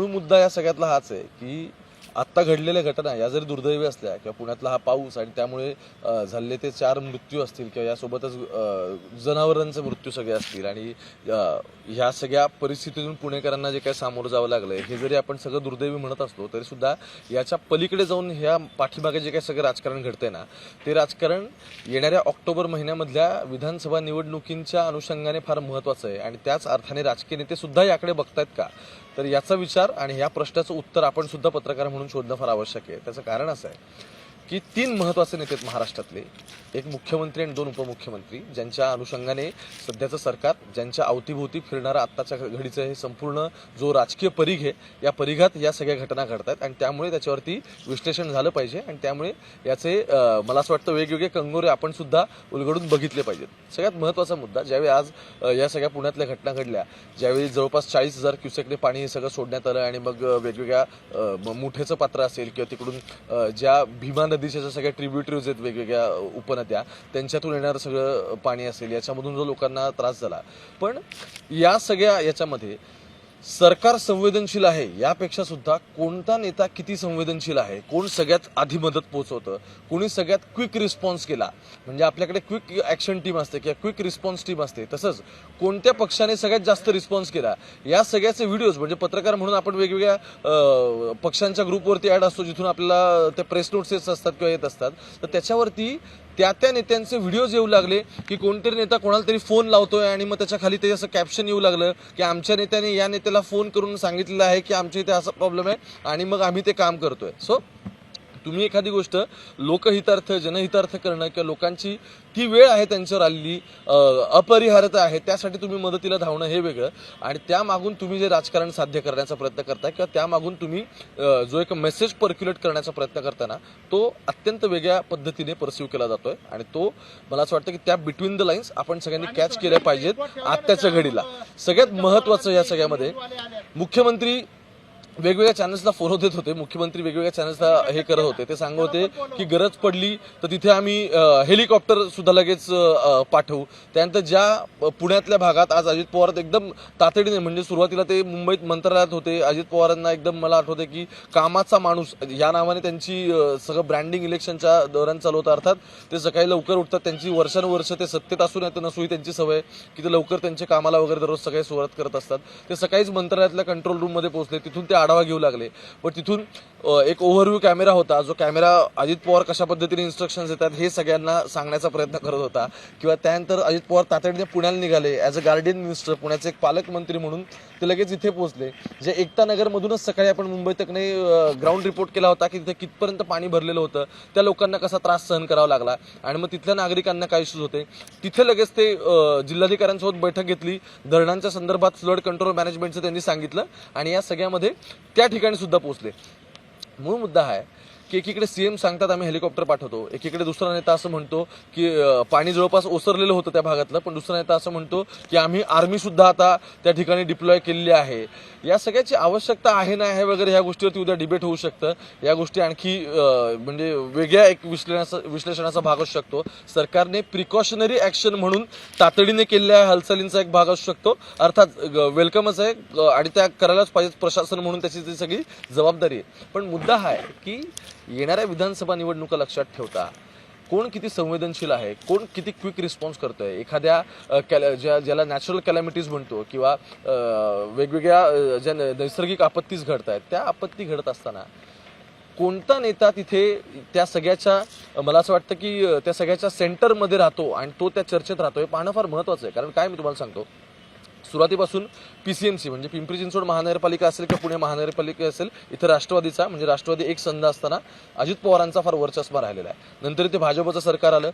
मूळ मुद्दा या सगळ्यातला हाच आहे की आत्ता घडलेल्या घटना या जरी दुर्दैवी असल्या किंवा पुण्यातला हा पाऊस आणि त्यामुळे झाले ते चार मृत्यू असतील किंवा यासोबतच जनावरांचे मृत्यू सगळे असतील आणि ह्या सगळ्या परिस्थितीतून पुणेकरांना जे काय सामोरं जावं लागलंय हे जरी आपण सगळं दुर्दैवी म्हणत असलो तरी सुद्धा याच्या पलीकडे जाऊन ह्या पाठीमागे जे काही सगळं राजकारण घडतंय ना ते राजकारण येणाऱ्या ऑक्टोबर महिन्यामधल्या विधानसभा निवडणुकींच्या अनुषंगाने फार महत्वाचं आहे. आणि त्याच अर्थाने राजकीय नेते सुद्धा याकडे बघतायत का? तर याचा विचार आणि ह्या प्रश्नाचं उत्तर आपण सुद्धा पत्रकार म्हणून शोधणं फार आवश्यक आहे. त्याचं कारण असं आहे. की तीन महत्त्वाचे नेते आहेत महाराष्ट्रातले. एक मुख्यमंत्री आणि दोन उपमुख्यमंत्री ज्यांच्या अनुषंगाने सध्याचं सरकार ज्यांच्या अवतीभोवती फिरणारं आत्ताच्या घडीचं हे संपूर्ण जो राजकीय परिघ आहे या परिघात या सगळ्या घटना घडत आहेत आणि त्यामुळे त्याच्यावरती विश्लेषण झालं पाहिजे आणि त्यामुळे याचे मला असं वाटतं वेगवेगळे कंगोरे आपण सुद्धा उलगडून बघितले पाहिजेत. सगळ्यात महत्त्वाचा मुद्दा ज्यावेळी आज या सगळ्या पुण्यातल्या घटना घडल्या ज्यावेळी जवळपास चाळीस हजार क्युसेकने पाणी हे सगळं सोडण्यात आलं आणि मग वेगवेगळ्या म- मुठेचं पात्र असेल किंवा तिकडून ज्या भीमा नदीच्या सगळ्या ट्रिब्युटरीज आहेत वेगवेगळ्या उपनद्या. त्यांच्यातून येणारं सगळं पाणी असेल याच्यामधून जो लोकांना त्रास झाला. पण या सगळ्या याच्यामध्ये सरकार संवेदनशील आहे यापेक्षा सुद्धा कोणता नेता किती संवेदनशील आहे? कोण सगळ्यात आधी मदत पोहोचवतं? कोणी सगळ्यात क्विक रिस्पॉन्स केला? म्हणजे आपल्याकडे क्विक ॲक्शन टीम असते किंवा क्विक रिस्पॉन्स टीम असते. तसंच कोणत्या पक्षाने सगळ्यात जास्त रिस्पॉन्स केला? या सगळ्याचे व्हिडिओज म्हणजे पत्रकार म्हणून आपण वेगवेगळ्या पक्षांच्या ग्रुपवरती ॲड असतो जिथून आपल्याला ते प्रेस नोट्स असतात किंवा येत असतात. तर त्याच्यावरती त्या त्या नेत्यांचे व्हिडिओज येऊ लागले की कोणतरी नेता कोणाला तरी फोन लावतोय आणि मग त्याच्याखाली ते असं कॅप्शन येऊ लागलं की आमच्या नेत्याने या नेत्याला फोन करून सांगितलेलं आहे की आमच्या इथे असा प्रॉब्लेम आहे आणि मग आम्ही ते काम करतोय. सो तुम्ही एखादी गोष्ट लोकहितार्थ जनहितार्थ करणं किंवा लोकांची ती वेळ आहे त्यांच्यावर आलेली अपरिहार्यता आहे त्यासाठी तुम्ही मदतीला धावणं हे वेगळं. आणि त्यामागून तुम्ही जे राजकारण साध्य करण्याचा प्रयत्न करताय किंवा त्यामागून तुम्ही जो एक मेसेज पर्क्युलेट करण्याचा प्रयत्न करताना तो अत्यंत वेगळ्या पद्धतीने परसिव्ह केला जातोय. आणि तो मला असं वाटतं की त्या बिटवीन द लाईन्स आपण सगळ्यांनी कॅच केल्या पाहिजेत आत्ताच्या घडीला. सगळ्यात महत्वाचं या सगळ्यामध्ये मुख्यमंत्री वेगवेगळ्या चॅनल्सला फॉलो देत होते. मुख्यमंत्री वेगवेगळ्या चॅनल्सला हे करत होते. ते सांगत होते की गरज पडली तर तिथे आम्ही हेलिकॉप्टर सुद्धा लगेच पाठवू. त्यानंतर ज्या पुण्यातल्या भागात आज अजित पवार एकदम तातडीने म्हणजे सुरुवातीला ते मुंबईत मंत्रालयात होते. अजित पवारांना एकदम मला आठवते की कामाचा माणूस या नावाने त्यांची सगळं ब्रँडिंग इलेक्शनच्या दौरान चालू होतं. अर्थात ते सकाळी लवकर उठतात. त्यांची वर्षानुवर्ष ते सत्तेत असून येतं नसूही त्यांची सवय की ते लवकर त्यांच्या कामाला वगैरे दररोज सकाळी सुरुवात करत असतात. ते सकाळीच मंत्रालयातल्या कंट्रोल रूममध्ये पोहोचले. तिथून ते आढावा घेऊ लागले. पण तिथून एक ओव्हरव्ह्यू कॅमेरा होता जो कॅमेरा अजित पवार कशा पद्धतीने इन्स्ट्रक्शन देतात हे सगळ्यांना सांगण्याचा प्रयत्न करत होता. किंवा त्यानंतर अजित पवार तातडीने पुण्याला निघाले ॲज अ गार्डियन मिनिस्टर पुण्याचे एक पालकमंत्री म्हणून ते लगेच इथे पोहोचले. जे एकता नगरमधूनच सकाळी आपण मुंबई तकने ग्राउंड रिपोर्ट केला होता की तिथे कितपर्यंत पाणी भरलेलं होतं त्या लोकांना कसा त्रास सहन करावा लागला. आणि मग तिथल्या नागरिकांना काय इश्यूज होते? तिथे लगेच ते जिल्हाधिकाऱ्यांसोबत बैठक घेतली. धरणांच्या संदर्भात फ्लड कंट्रोल मॅनेजमेंटचं त्यांनी सांगितलं. आणि या सगळ्यामध्ये त्या ठिकाणी सुद्धा पोहोचले. मूळ मुद्दा हा आहे की एकीकडे सीएम सांगतात आम्ही हेलिकॉप्टर पाठवतो. एकीकडे दुसरा नेता असं म्हणतो की पाणी जवळपास ओसरलेलं होतं त्या भागातलं पण दुसरा नेता असं म्हणतो की आम्ही आर्मी सुद्धा आता त्या ठिकाणी डिप्लॉय केलेली आहे. या सगळ्याची आवश्यकता आहे ना आहे वगैरे ह्या गोष्टीवरती उद्या डिबेट होऊ शकतं. या गोष्टी आणखी म्हणजे वेगळ्या एक विश्लेषणाचा विश्लेषणाचा भाग असू शकतो. सरकारने प्रिकॉशनरी ऍक्शन म्हणून तातडीने केलेल्या हालचालींचा एक भाग असू शकतो. अर्थात वेलकमच आहे आणि त्या करायलाच पाहिजे प्रशासन म्हणून त्याची ती सगळी जबाबदारी आहे. पण मुद्दा हा आहे की येणाऱ्या विधानसभा निवडणुका लक्षात ठेवता कोण किती संवेदनशील आहे कोण किती क्विक रिस्पॉन्स करतोय? एखाद्या कॅल- ज्या ज्याला नॅचरल कॅलॅमिटीज म्हणतो किंवा वेगवेगळ्या ज्या न- नैसर्गिक आपत्तीच घडत आहेत त्या आपत्ती घडत असताना कोणता नेता तिथे त्या सगळ्याच्या मला असं वाटतं की त्या सगळ्याच्या सेंटरमध्ये राहतो आणि तो त्या चर्चेत राहतो हे पाहणं फार महत्वाचं आहे. कारण काय मी तुम्हाला सांगतो सुरुवातीपासून पी सी एन सी म्हणजे पिंपरी चिंचवड महानगरपालिका असेल किंवा पुणे महानगरपालिका असेल इथं राष्ट्रवादीचा म्हणजे राष्ट्रवादी एक संघ असताना अजित पवारांचा फार वर्चस्व राहिलेला आहे. नंतर इथे भाजपचं सरकार आलं.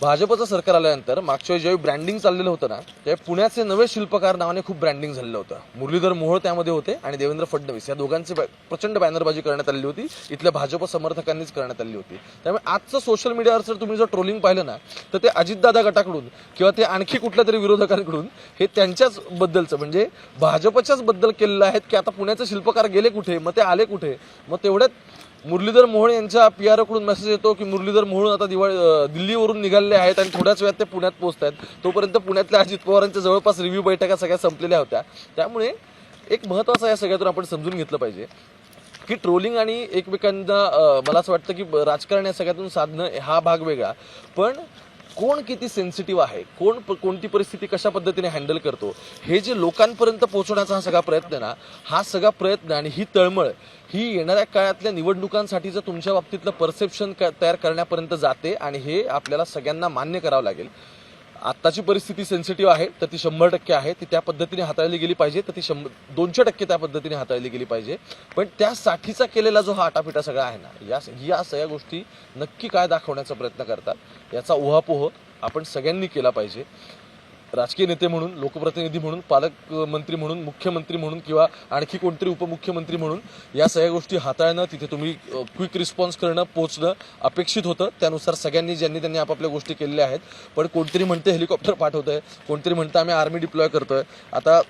भाजपचं सरकार आल्यानंतर मागच्या वेळी ज्यावेळी ब्रँडिंग चाललेलं होतं ना त्यावेळी पुण्याचे नवे शिल्पकार नावाने खूप ब्रँडिंग झालेलं होतं. मुरलीधर मोहोळ त्यामध्ये होते आणि देवेंद्र फडणवीस. या दोघांची प्रचंड बॅनरबाजी करण्यात आलेली होती. इथल्या भाजप समर्थकांनीच करण्यात आलेली होती. त्यामुळे आजचं सोशल मीडियावर जर तुम्ही जर ट्रोलिंग पाहिलं ना तर ते अजितदादा गटाकडून किंवा ते आणखी कुठल्या तरी विरोधकांकडून हे त्यांच्याच बद्दलचं म्हणजे भाजपच्याच बद्दल केलेलं आहेत की आता पुण्याचे शिल्पकार गेले कुठे मग ते आले कुठे मग तेवढ्यात मुरलीधर मोहोळ यांच्या पी आर ओकडून मेसेज येतो की मुरलीधर मोहोळ आता दिवाळी दिल्लीवरून निघालेले आहेत आणि थोड्याच वेळात ते पुण्यात पोहोचत आहेत. तोपर्यंत पुण्यातल्या अजित पवारांच्या जवळपास रिव्ह्यू बैठका सगळ्या संपलेल्या होत्या. त्यामुळे एक महत्त्वाचं या सगळ्यातून आपण समजून घेतलं पाहिजे की ट्रोलिंग आणि एकमेकांना मला असं वाटतं की राजकारण या सगळ्यातून साधणं हा भाग वेगळा. पण कोण किती सेन्सिटिव्ह आहे? कोण प- कोणती परिस्थिती कशा पद्धतीने हँडल करतो? हे जे लोकांपर्यंत पोहोचवण्याचा हा सगळा प्रयत्न ना हा सगळा प्रयत्न आणि ही तळमळ ही येणाऱ्या काळातल्या निवडणुकांसाठीचं तुमच्या बाबतीतलं परसेप्शन तयार करण्यापर्यंत जाते आणि हे आपल्याला सगळ्यांना मान्य करावं लागेल. आत्ताची परिस्थिती सेन्सिटिव्ह आहे तर ती शंभर टक्के आहे. ती त्या पद्धतीने हाताळली गेली पाहिजे तर ती शंभर दोनशे टक्के त्या पद्धतीने हाताळली गेली पाहिजे. पण त्यासाठीचा केलेला जो हा आटापिटा सगळा आहे ना या या सगळ्या गोष्टी नक्की काय दाखवण्याचा प्रयत्न करतात याचा उहापोह आपण सगळ्यांनी केला पाहिजे. राजकीय नेते म्हणून लोकप्रतिनिधी म्हणून पालकमंत्री म्हणून मुख्यमंत्री म्हणून किंवा आणखी कोणतरी उपमुख्यमंत्री म्हणून या सगळ्या गोष्टी हाताळणं तिथे तुम्ही क्विक रिस्पॉन्स करणं पोचणं अपेक्षित होतं. त्यानुसार सगळ्यांनी ज्यांनी त्यांनी आपापल्या गोष्टी केलेल्या आहेत. पण कोणतरी म्हणते हेलिकॉप्टर पाठवतंय. कोणतरी म्हणतं आम्ही आर्मी डिप्लॉय करतोय. आता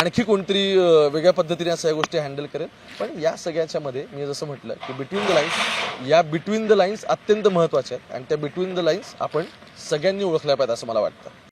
आणखी कोणतरी वेगळ्या पद्धतीने या सगळ्या गोष्टी हँडल करेल. पण या सगळ्याच्या मध्ये मी जसं म्हटलं की बिटवीन द लाईन्स या बिटवीन द लाईन्स अत्यंत महत्त्वाच्या आहेत. आणि त्या बिटवीन द लाईन्स आपण सगळ्यांनी ओळखल्या पाहिजेत असं मला वाटतं.